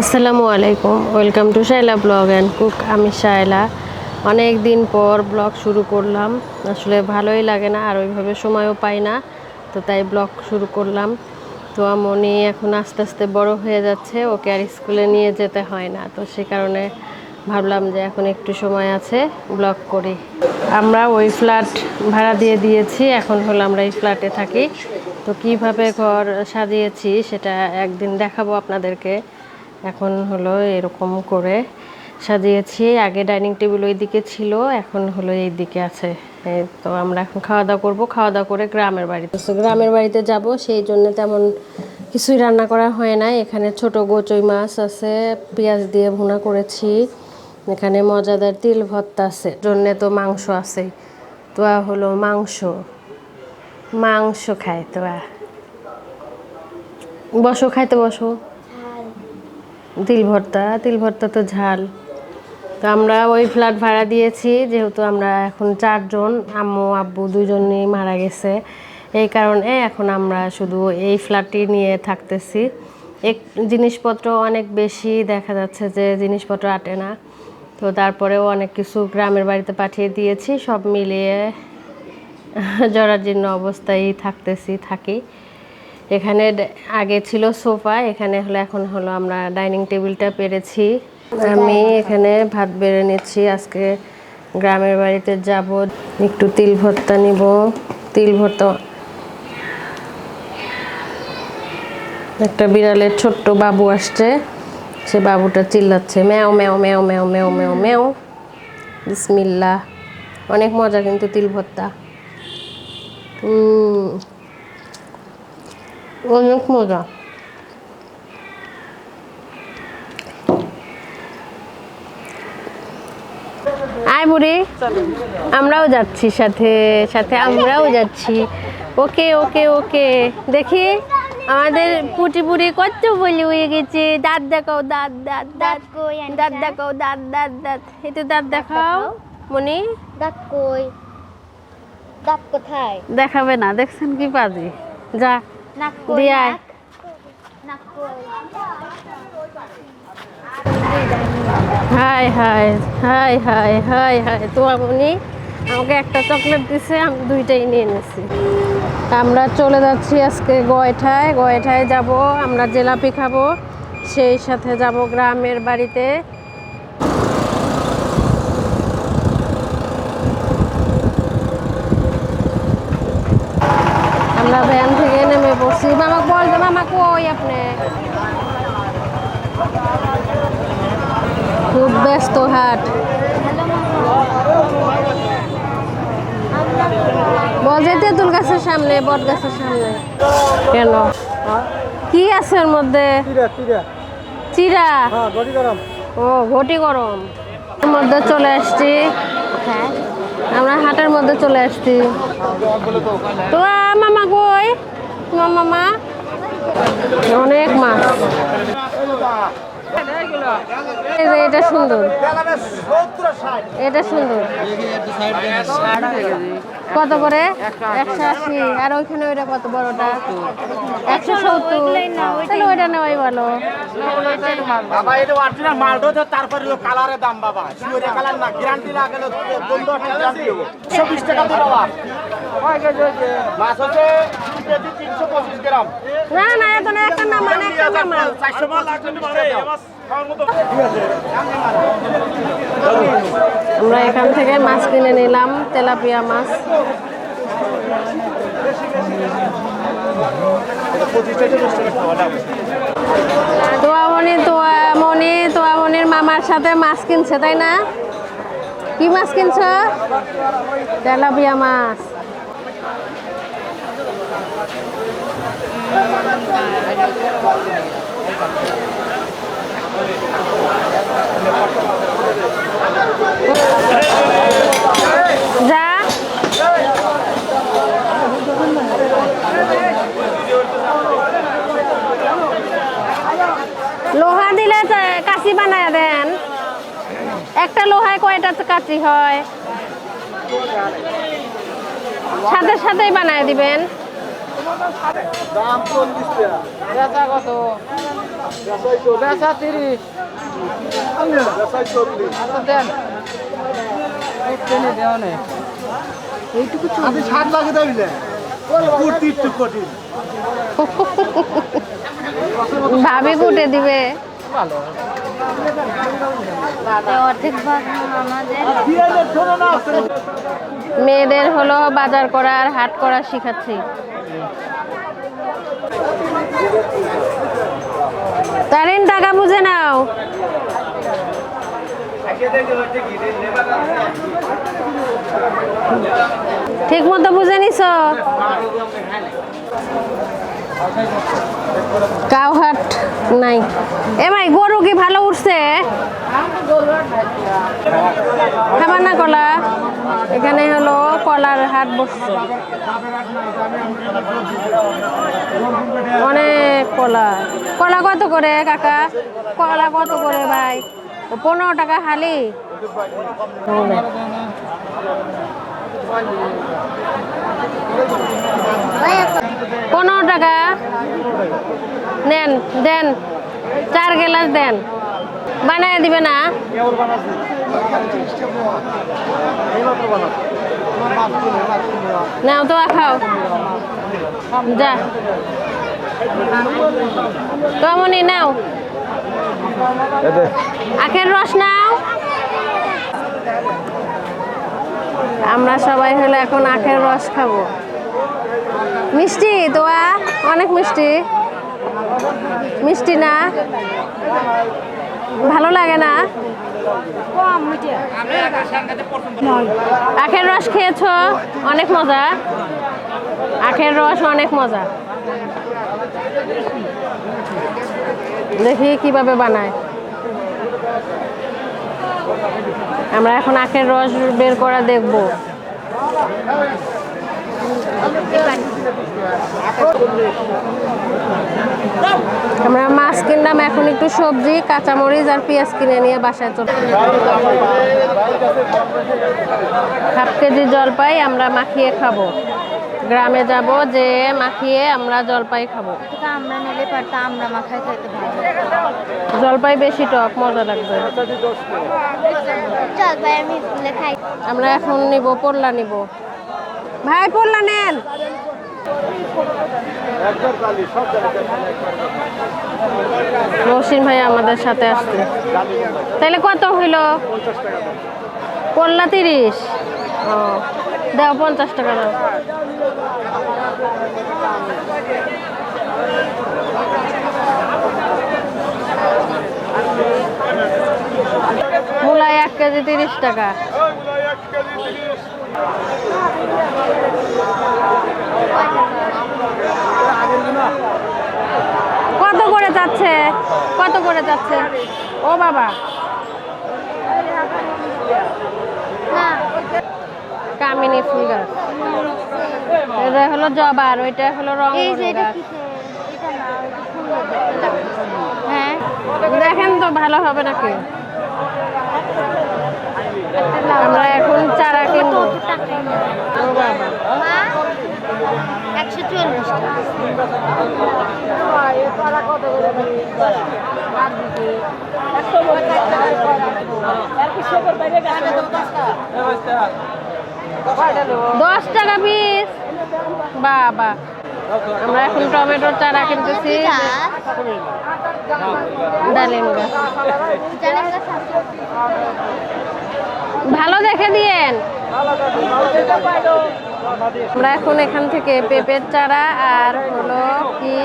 আসসালামু আলাইকুম। Welcome to Shaila blog and cook আমি শায়লা। অনেক দিন পর ব্লগ শুরু করলাম। আসলে ভালোই লাগে না, আর ওইভাবে সময়ও পাই না, তো তাই ব্লগ শুরু করলাম। তো আমনি এখন আস্তে আস্তে বড় হয়ে যাচ্ছে, ওকে আর স্কুলে নিয়ে যেতে হয় না। তো সে কারণে ভাবলাম যে এখন একটু সময় আছে ব্লগ করি। আমরা ওই ফ্ল্যাট ভাড়া দিয়ে দিয়েছি, এখন হলো আমরা এই ফ্ল্যাটে থাকি। তো কীভাবে ঘর সাজিয়েছি, সেটা একদিন দেখাবো আপনাদেরকে। এখন হলো এরকম করে সাজিয়েছি। আগে ডাইনিং টেবিল ওই দিকে ছিল, এখন হলো এই দিকে আছে তো আমরা এখন খাওয়া দাওয়া করব খাওয়া দাওয়া করে গ্রামের বাড়িতে তো গ্রামের বাড়িতে যাব, সেই জন্য তেমন কিছুই রান্না করা হয় না এখানে ছোট গোচই মাছ আছে, পেঁয়াজ দিয়ে ভুনা করেছি। এখানে মজাদার তিল ভর্তা আছে জন্যে তো মাংস আছে তো হলো মাংস। মাংস খায় তো বসো, খাইতে বসো। তিল ভর্তা তিল ভর্তা তো ঝাল। তো আমরা ওই ফ্ল্যাট ভাড়া দিয়েছি, যেহেতু আমরা এখন চারজন, আম্মু, আব্বু দুজনেই মারা গেছে। এই কারণে এখন আমরা শুধু এই ফ্ল্যাটটি নিয়ে থাকতেছি। এক, জিনিসপত্র অনেক বেশি দেখা যাচ্ছে যে জিনিসপত্র আটে না। তো তারপরেও অনেক কিছু গ্রামের বাড়িতে পাঠিয়ে দিয়েছি, সব মিলিয়ে জরাজীর্ণ অবস্থায় থাকতেছি, থাকি। এখানে আগে ছিল সোফা এখানে হলো এখন হলো আমরা ডাইনিং টেবিলটা পেরেছি। আমি এখানে ভাত বেড়ে নিচ্ছি আজকে গ্রামের বাড়িতে যাব। একটু তিল ভর্তা নিব। তিল ভর্তা একটা বিড়ালের ছোট্ট বাবু আসছে। সে বাবুটা চিল্লাচ্ছে ম্যাও ম্যাও ম্যাও ম্যাও ম্যাও ম্যাও ম্যাও। বিসমিল্লা অনেক মজা কিন্তু তিল ভর্তা। উম, অনেক মজা। আয় বুড়ি আমরাও যাচ্ছি সাথে সাথে আমরাও যাচ্ছি। ওকে ওকে ওকে দেখি আমাদের পুটি পুটি কত বলি হয়ে গেছে। দাঁত দেখাও দাঁত দাঁত দাঁত কই? দাঁত দেখাও দাঁত দাঁত দাঁত। এই তো দাঁত দেখাও মনি। দাঁত কই? দাঁত কোথায়? দেখাবে না দেখছেন কি পাজি যা। নাক কই দিয়ে আয়। নাক? নাক কই hi hi hi hi hi hi তোমার মনি আমাকে একটা চকলেট দিছে, আমি দুইটাই নিয়ে নিছি আমরা চলে যাচ্ছি আজকে গয়ঠায় গয়ঠায় যাব, আমরা জেলাপি খাব, সেই সাথে যাব গ্রামের বাড়িতে আমরা ভ্যান থেকে পড়ছি মামা বল যে মামা কই আপনি খুব ব্যস্ত হাট বল যে তেঁতুল গাছের সামনে বট গাছের সামনে। কেন? কি আছে এর মধ্যে? চিরা হ্যাঁ ও ঘটি গরম। মধ্যে চলে আসছি। হ্যাঁ। আমরা হাটের মধ্যে চলে আসছি। তো। আ, মামা কই? অনেক মাছ এটা সুন্দর। এটা সুন্দর। কত করে? একশো আশি। আর ওইখানে ওইটা কত বড়টা? একশো সত্তর। ওইটা নেওয়াই ভালো। তারপরে কেজি তিনশো পঁচিশ গ্রাম। না না এখন একটা না মানে একটা নামা চারশো মাল আমরা এখান থেকে মাছ কিনে নিলাম তেলাপিয়া মাছ। তোয়ামণি তোয়ামণি তোয়ামণির মামার সাথে মাছ কিনছে তাই না? কি মাছ কিনছ? তেলাপিয়া মাছ। যা লোহা দিলে কাঁচি বানায় দেন একটা লোহায় কয়টা কাঁচি হয় সাথে সাথেই বানায় দিবেন দাম চল্লিশ টাকা। বেচা কত বেচা তিরিশ বেচাই চল্লিশ। দেন। একটু দেওয়া নেই আপনি ষাট লাগে দেবিলে কুর্তি একটু কঠিন। ভাবি কুটে দিবে। ভালো। মেয়েদের হলো বাজার করা আর হাট করা শিখাচ্ছি। তারিন টাকা বুঝে নাও। ঠিক মতো বুঝে নিছ? কাউহাট নাই। এ ভাই গরু কি ভালো উঠছে? খাবার কলা, এখানে হলো কলার হাট বসছে। অনেক কলা। কলা কত করে, কাকা? কলা কত করে ভাই? পনেরো টাকা হালি। পনেরো টাকা। নেন, দেন। চার গ্লাস দেন। বানায় দিবে না? নাও তো খাও যা। কমনি নাও। আখের রস নাও। আমরা সবাই হলো এখন আখের রস খাব। মিষ্টি, তোয়া? অনেক মিষ্টি। মিষ্টি না? ভালো লাগে না? আখের রস খেয়েছো? অনেক মজা। আখের রস অনেক মজা। দেখি কীভাবে বানায়। আমরা এখন আখের রস বের করা দেখব। আমরা মাছ কিনলাম এখন একটু সবজি কাঁচামরিচ আর পেঁয়াজ কিনে নিয়ে বাসায় চলে হাফ কেজি জলপাই আমরা মাখিয়ে খাব। গ্রামে যাব যে মাখিয়ে আমরা জলপাই খাব। থেকে আমরা নিলে পারতাম আমরা মাখায় খাইতে জলপাই বেশি টক মজা লাগবে। চল আমি খাই। আমরা এখন নিব পোল্লা নিব। ভাই পড়লা নেন। মহসিন ভাই আমাদের সাথে আসছে। তাহলে কত হইল? পোল্লা তিরিশ। ও দাও পঞ্চাশ টাকা দাও। মূলায় এক কেজি তিরিশ টাকা। কত করে যাচ্ছে? কত করে যাচ্ছে? ও বাবা। কামিনী ফুল গাছ এটা হলো জবার ওইটা হলো রং হ্যাঁ? দেখেন তো ভালো হবে নাকি? আমরা এখন চারা কিনবো। একশো চল্লিশ দশ টাকা পিস বাবা। আমরা এখন টমেটোর চারা কিনতেছি। ডালিম গাছ? ভালো দেখে দিয়েন। আমরা এখন এখান থেকে পেঁপের চারা আর হলো কি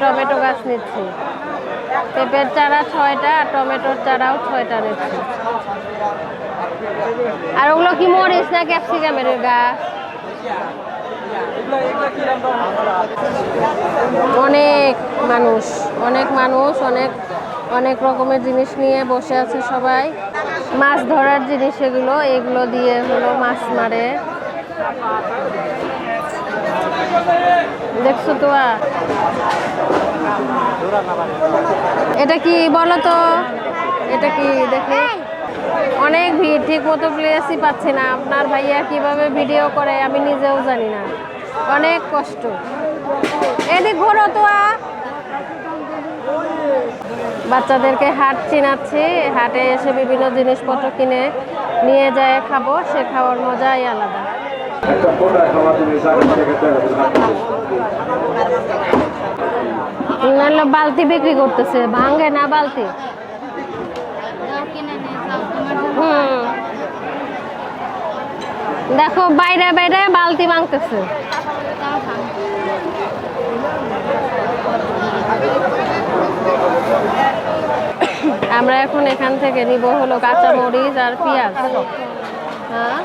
টমেটো গাছ নিচ্ছি। পেঁপের চারা ছয়টা আর টমেটোর চারাও ছয়টা নিচ্ছি। আর ওগুলো কি মরিচ না ক্যাপসিকামের গাছ? অনেক মানুষ অনেক মানুষ, অনেক অনেক রকমের জিনিস নিয়ে বসে আছে সবাই। মাছ ধরার জিনিস এগুলো এগুলো দিয়ে হলো মাছ মারে। দেখছ তো এটা কি বলো তো? এটা কি দেখি? অনেক ভিড় ঠিক মতো প্লেসই পাচ্ছি না। আপনার ভাইয়া কীভাবে ভিডিও করে, আমি নিজেও জানি না। অনেক কষ্ট। এদিক ঘোরো তো। বাচ্চাদেরকে হাট চিনাচ্ছি। হাটে এসে বিভিন্ন জিনিসপত্র কিনে নিয়ে যায় খাব, সে খাওয়ার মজাই আলাদা। বালতি বিক্রি করতেছে, ভাঙে না বালতি? দেখো, বাইরে বাইরে বালতি ভাঙতেছে। আমরা এখন এখান থেকে নিব হলো কাঁচা মরিচ আর পেঁয়াজ। হ্যাঁ?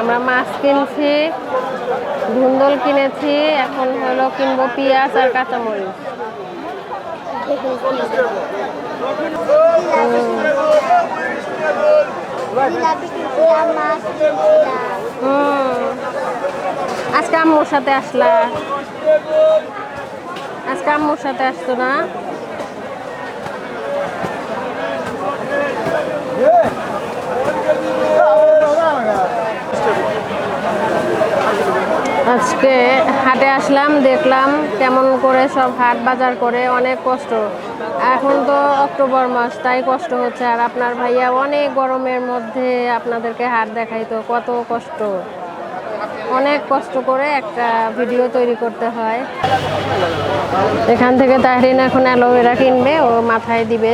আমরা মাছ কিনছি, ধুন্দল কিনেছি, এখন হলো কিনবো পেঁয়াজ আর কাঁচা মরিচ হুম। আজকে আম্মুর সাথে আসলা আজকে আম্মুর সাথে আসতো না? আজকে হাটে আসলাম, দেখলাম কেমন করে সব হাট বাজার করে, অনেক কষ্ট। এখন তো অক্টোবর মাস, তাই কষ্ট হচ্ছে। আর আপনার ভাইয়া অনেক গরমের মধ্যে আপনাদেরকে হাট দেখাইতো, কত কষ্ট। অনেক কষ্ট করে একটা ভিডিও তৈরি করতে হয়। এখান থেকে তাহরিন এখন অ্যালোভেরা কিনবে, ও মাথায় দিবে।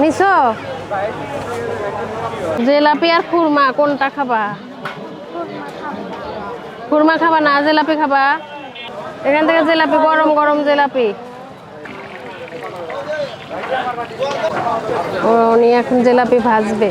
নিছো? জেলাপি আর খুরমা, কোনটা খাবা? খুরমা খাবা না, জেলাপি খাবা? এখান থেকে জেলাপি, গরম গরম জেলাপি। ও, উনি এখন জেলাপি ভাজবে।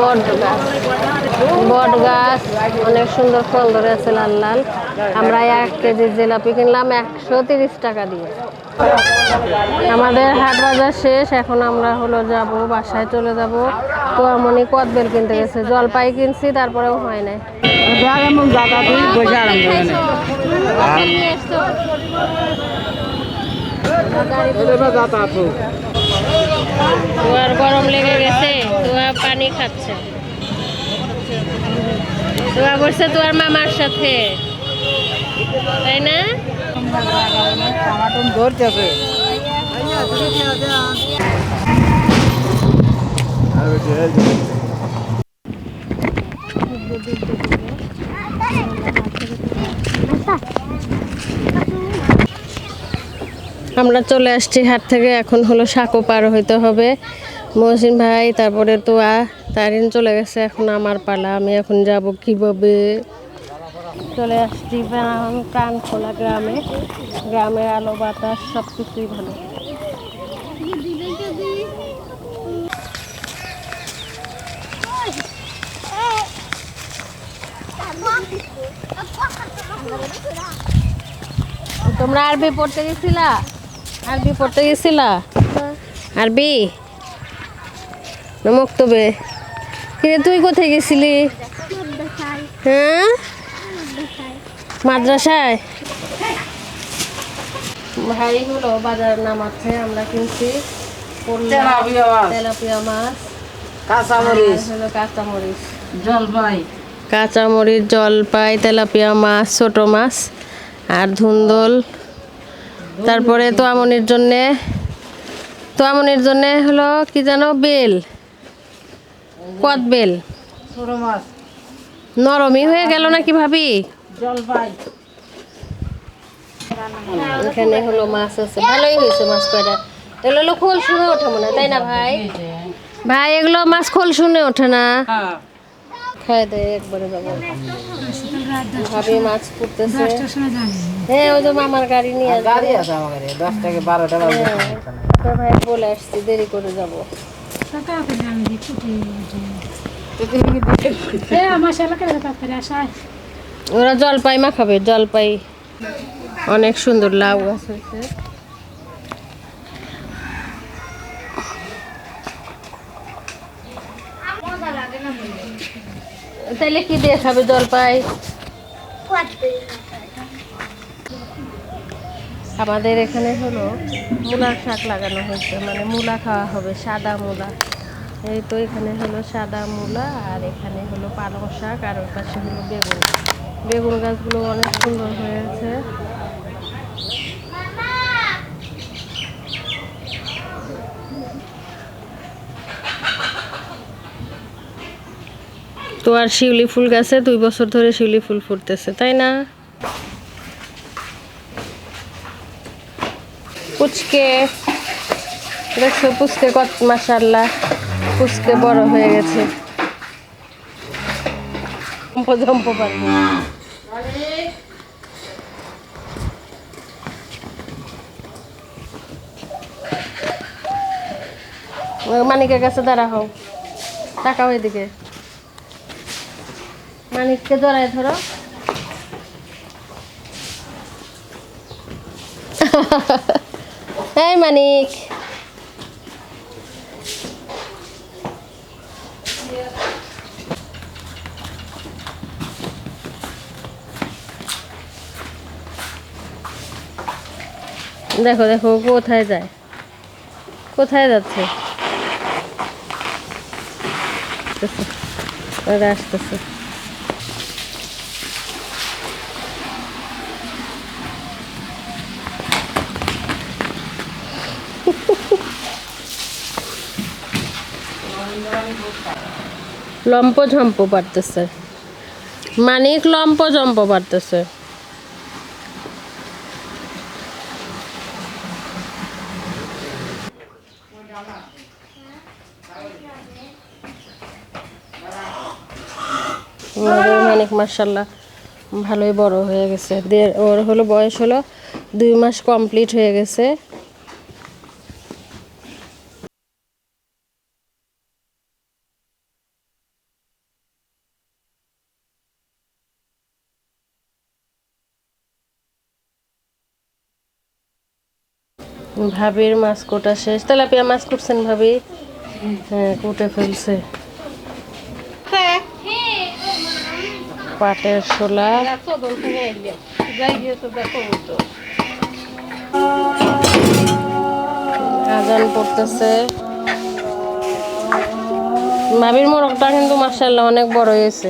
বট গাছ। বট গাছ অনেক সুন্দর ফল ধরে আছে লাল লাল আমরা এক কেজি জিলাপি কিনলাম একশো তিরিশ টাকা দিয়ে। আমাদের হাট বাজার শেষ। এখন আমরা হলো যাব, বাসায় চলে যাব। তো আমনি কদবেল কিনতে গেছে। জলপাই কিনছি, তারপরেও হয় নাই। নিয়ে তোমার গরম লেগে গেছে তোমার পানি খাচ্ছে। তোয়া বসছে তোমার মামার সাথে, তাই না? ধরতেছে আমরা চলে আসছি হাট থেকে, এখন হলো সাঁকো পার হইতে হবে। মহসিন ভাই, তারপরে তো তোয়া, তারিন চলে গেছে, এখন আমার পালা, আমি এখন যাব কীভাবে? চলে আসছি কান খোলা গ্রামে। গ্রামের আলো, বাতাস সব কিছুই ভালো। তোমরা আরবি পড়তে গেছিলা? আরবি পড়তে গেছিলা? আরবি মক্তবে। কিরে তুই কোথায় গেছিলি? হ্যাঁ? মাদ্রাসায়? ভাই হলো বাজার নামাচ্ছে আমরা কিনছি তেলাপিয়া মাছ। কাঁচামরিচ। হলো কাঁচামরিচ। জলপাই। কাঁচামরিচ জলপাই তেলাপিয়া মাছ ছোট মাছ আর ধুন্দল। তারপরে তো তোয়ামনির জন্যে তোয়ামনির জন্যে হলো কি জানো বেল, কদ বেল। নরমই হয়ে গেল নাকি ভাবি? এখানে হলো মাছ আছে। ভালোই হয়েছে মাছ কয়টা। এগুলো হলো খোল শুনে ওঠে মনে তাই না ভাই? ভাই, এগুলো মাছ খোল শুনে ওঠে না? খাই দেয় একবারে যাব ভাবি মাছ করতেছে হ্যাঁ ওই যে মামার গাড়ি নিয়ে আসবে গাড়ি আছে আমাদের দশ থেকে বারোটা বাজে। হ্যাঁ, তো ভাই বলে আসছি দেরি করে যাব। ওরা জলপাই মাখাবে জলপাই। অনেক সুন্দর লাউ গাছ হয়েছে তাইলে কি দিয়ে খাবে জলপাই? আমাদের এখানে হলো মূলার শাক লাগানো হয়েছে মানে মূলা খাওয়া হবে, সাদা মূলা। এই তো এখানে হলো সাদা মূলা আর এখানে হলো পালং শাক আর ওই পাশে হলো বেগুন। বেগুন গাছগুলো অনেক সুন্দর হয়েছে। তো আর শিউলি ফুল গাছে দুই বছর ধরে শিউলি ফুল ফুটতেছে, তাই না? পুচকে। দেখছ পুচকে কত মাসাল্লাহ পুচকে বড় হয়ে গেছে। মানিকের কাছে দাঁড়া হও টাকা ওইদিকে মানিককে জড়ায় ধরো। এই মানিক। দেখো দেখো কোথায় যায়? কোথায় যাচ্ছে? আসতেছে। লম্প ঝম্প পারতেছে। মানিক লম্প জম্প পারতেছে। মানিক মার্শাল্লাহ ভালোই বড় হয়ে গেছে। ওর হলো বয়স হলো দুই মাস কমপ্লিট হয়ে গেছে। ভাবির মাছ কোটা শেষ তেলাপিয়া মাছ করছেন ভাবি? হ্যাঁ কুটে ফেলছে। পাটের শোলা। আজান পড়তেছে। ভাবির মোরগটা কিন্তু মার্শাল্লাহ অনেক বড় হয়েছে।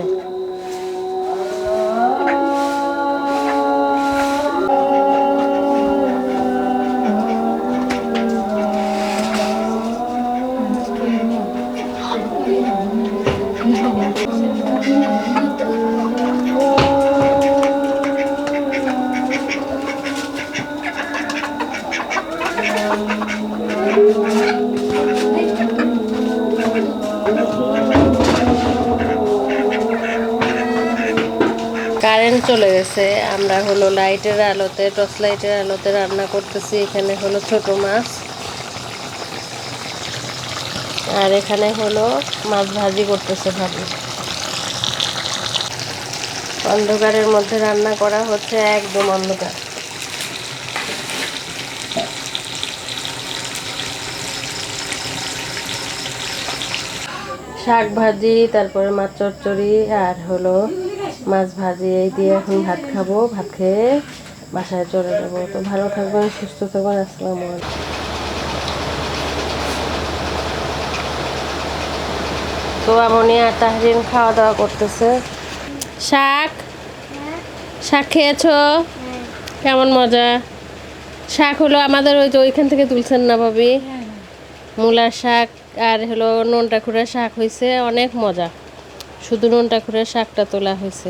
চলে গেছে। আমরা হলো লাইটের আলোতে, টর্চ লাইটের আলোতে রান্না করতেছি। এখানে হলো ছোট মাছ। আর এখানে হলো মাছ ভাজি করতেছে ভাবি। অন্ধকারের মধ্যে রান্না করা হচ্ছে একদম অন্ধকার। শাক ভাজি, তারপরে মাছ চচ্চড়ি, আর হলো মাছ ভাজি এই দিয়ে এখন ভাত খাব ভাত খেয়ে বাসায় চলে যাব। তো ভালো থাকবেন সুস্থ থাকবেন আসসালামু আলাইকুম। তো আমনি আর তাহরিন খাওয়া দাওয়া করতেছে। শাক? শাক খেয়েছো? কেমন মজা? শাক হলো আমাদের ওই যে ওইখান থেকে তুলছেন না ভাবি? মূলার শাক আর হলো নোনটা খুঁড়া শাক হয়েছে অনেক মজা। শুধু নুনটা করে শাকটা তোলা হয়েছে।